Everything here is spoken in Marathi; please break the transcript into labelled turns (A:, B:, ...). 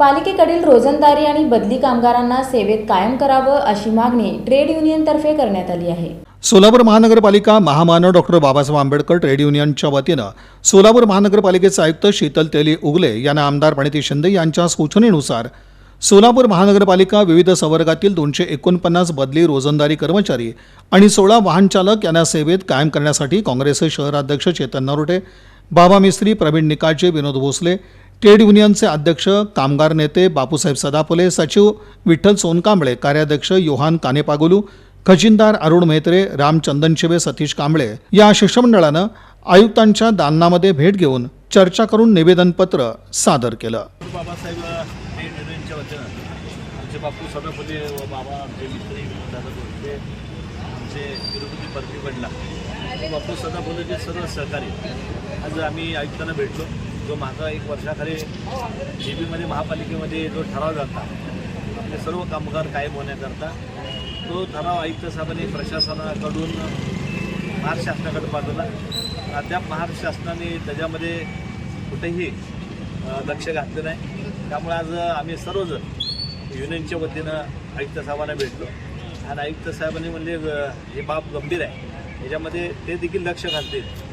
A: पालिकेकडील रोजंदारी आणि बदली कामगारांना सेवेत कायम करावं अशी मागणी ट्रेड युनियनतर्फे करण्यात आली आहे.
B: सोलापूर महानगरपालिका महामानव डॉक्टर बाबासाहेब आंबेडकर ट्रेड युनियनच्या वतीनं सोलापूर महानगरपालिकेचे आयुक्त शीतल तेली उगले यांना आमदार प्रणिती शिंदे यांच्या सूचनेनुसार सोलापूर महानगरपालिका विविध संवर्गातील दोनशे एकोणपन्नास बदली रोजंदारी कर्मचारी आणि सोळा वाहनचालक यांना सेवेत कायम करण्यासाठी काँग्रेसचे शहराध्यक्ष चेतन नरोटे बाबा मिस्त्री प्रवीण निकाळजे विनोद भोसले ट्रेड युनियनचे अध्यक्ष कामगार नेते बापूसाहेब सदापुले सचिव विठ्ठल सोनकांबळे कार्याध्यक्ष योहान कानेपागोलू खजिनदार अरुण म्हेत्रे रामचंदन शिवे सतीश कांबळे या शिष्टमंडळानं आयुक्तांच्या दालनामध्ये भेट घेऊन चर्चा करून निवेदनपत्र सादर केलं.
C: बापू सदाफुले व बाबा आमचे मित्री दादा भोसले आमचे तिरुपती परती पडला बापू सदाफुलेचे सर्व सहकारी. आज आम्ही आयुक्तांना भेटलो. जो मागं एक वर्षाखाली जे बीमध्ये महापालिकेमध्ये जो ठराव झाला आपले सर्व कामगार कायम होण्याकरता तो ठराव आयुक्त साहेबांनी प्रशासनाकडून महाराष्ट्र शासनाकडे पाठवला. अद्याप महाराष्ट्र शासनाने त्याच्यामध्ये कुठेही लक्ष घातलं नाही. त्यामुळे आज आम्ही सर्वजण युनियनच्या वतीनं आयुक्त साहेबांना भेटलो. आणि आयुक्त साहेबांनी म्हणले अ, हे बाब गंभीर आहे. याच्यामध्ये ते देखील लक्ष घालतील.